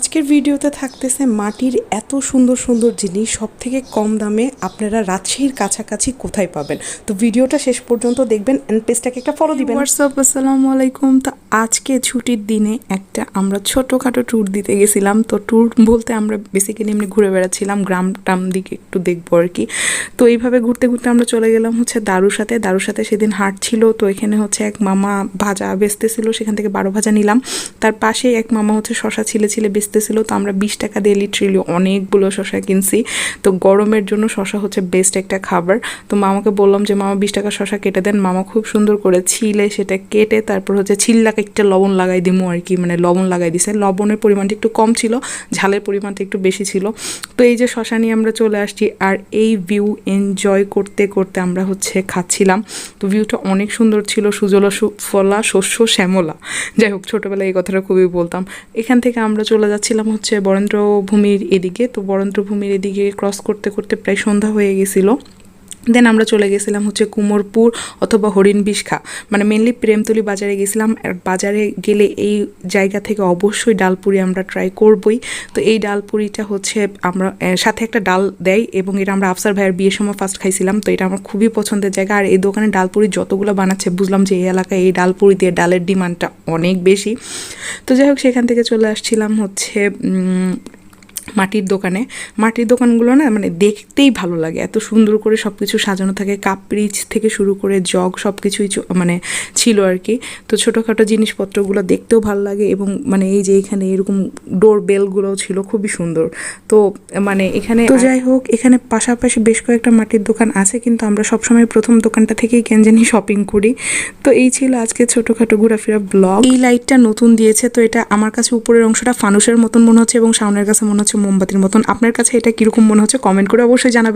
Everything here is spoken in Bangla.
আজকের ভিডিওতে থাকতেছে মাটির এত সুন্দর সুন্দর জিনিস সব থেকে কম দামে আপনারা রাজশাহীর কাছাকাছি কোথায় পাবেন? তো ভিডিওটা শেষ পর্যন্ত দেখবেন অ্যান্ড পেজটাকে একটা ফলো দিবেন। হোয়াটসঅ্যাপ আসসালামু আলাইকুম তো আজকে ছুটির দিনে একটা আমরা ছোটোখাটো ট্যুর দিতে গেছিলাম। তো ট্যুর বলতে আমরা বেসিক্যালি এমনি ঘুরে বেড়াচ্ছিলাম, গ্রাম টাম দিকে একটু দেখব আর কি। তো এইভাবে ঘুরতে ঘুরতে আমরা চলে গেলাম হচ্ছে দারুর সাথে। দারুর সাথে সেদিন হাট ছিল, তো এখানে হচ্ছে এক মামা ভাজা বেচতেছিল, সেখান থেকে বারো ভাজা নিলাম। তার পাশে এক মামা হচ্ছে শশা ছিলে ছিলে বেচতেছিল, তো আমরা বিশ টাকা দিয়ে লিটারেলি অনেকগুলো শশা কিনছি। তো গরমের জন্য শশা হচ্ছে বেস্ট একটা খাবার। তো মামাকে বললাম যে, মামা, বিশ টাকা শশা কেটে দেন। মামা খুব সুন্দর করে ছিলে, সেটা কেটে তারপর হচ্ছে ছিল্লাকে একটা লবণ লাগাই দিমু আর কি মানে লবণ লাগাই দিছে। লবণের পরিমাণটা একটু কম ছিল, ঝালের পরিমাণটা একটু বেশি ছিল। তো এই যে শশা নিয়ে আমরা চলে আসছি, আর এই ভিউ এনজয় করতে করতে আমরা হচ্ছে খাচ্ছিলাম। তো ভিউটা অনেক সুন্দর ছিল, সুজলা সুফলা শস্য, শ্যামলা। যাই হোক, ছোটোবেলায় এই কথাটা খুবই বলতাম। এখান থেকে আমরা চলে যাচ্ছিলাম হচ্ছে বরেন্দ্র ভূমির এদিকে। তো বরেন্দ্র ভূমির এদিকে ক্রস করতে করতে প্রায় সন্ধ্যা হয়ে গেছিল। দেন আমরা চলে গেছিলাম হচ্ছে কুমোরপুর অথবা হরিণ বিশখা। মানে মেনলি প্রেমতলি বাজারে গেছিলাম। বাজারে গেলে এই জায়গা থেকে অবশ্যই ডালপুরি আমরা ট্রাই করবই। তো এই ডালপুরিটা হচ্ছে আমরা সাথে একটা ডাল দেয় এবং এটা আমরা আফসার ভাইয়ের বিয়ের সময় ফার্স্ট খাইছিলাম। তো এটা আমার খুবই পছন্দের জায়গা। আর এই দোকানে ডালপুরি যতগুলো বানাচ্ছে, বুঝলাম যে এই এলাকায় এই ডালপুরি দিয়ে ডালের ডিমান্ডটা অনেক বেশি। তো যাই হোক, সেখান থেকে চলে আসছিলাম হচ্ছে মাটির দোকানে। মাটির দোকানগুলো না মানে দেখতেই ভালো লাগে। এত সুন্দর করে সব কিছু সাজানো থাকে। কাপ থেকে শুরু করে জগ সব কিছুই মানে ছিল আর কি। তো ছোটোখাটো জিনিসপত্রগুলো দেখতেও ভালো লাগে এবং মানে এই যে এখানে এরকম ডোর বেলগুলোও ছিল খুবই সুন্দর। তো মানে এখানে তো যাই হোক এখানে পাশাপাশি বেশ কয়েকটা মাটির দোকান আছে কিন্তু আমরা সবসময় প্রথম দোকানটা থেকেই কেন জানি শপিং করি। তো এই ছিল আজকে ছোটোখাটো ঘোরাফেরা ব্লগ এই লাইটটা নতুন দিয়েছে তো এটা আমার কাছে উপরের অংশটা ফানুসের মতন মনে হচ্ছে এবং সামনের কাছে মনে হচ্ছে মোমবাতির মতন। আপনার কাছে এটা কীরকম মনে হচ্ছে? কমেন্ট করে অবশ্যই জানাবেন।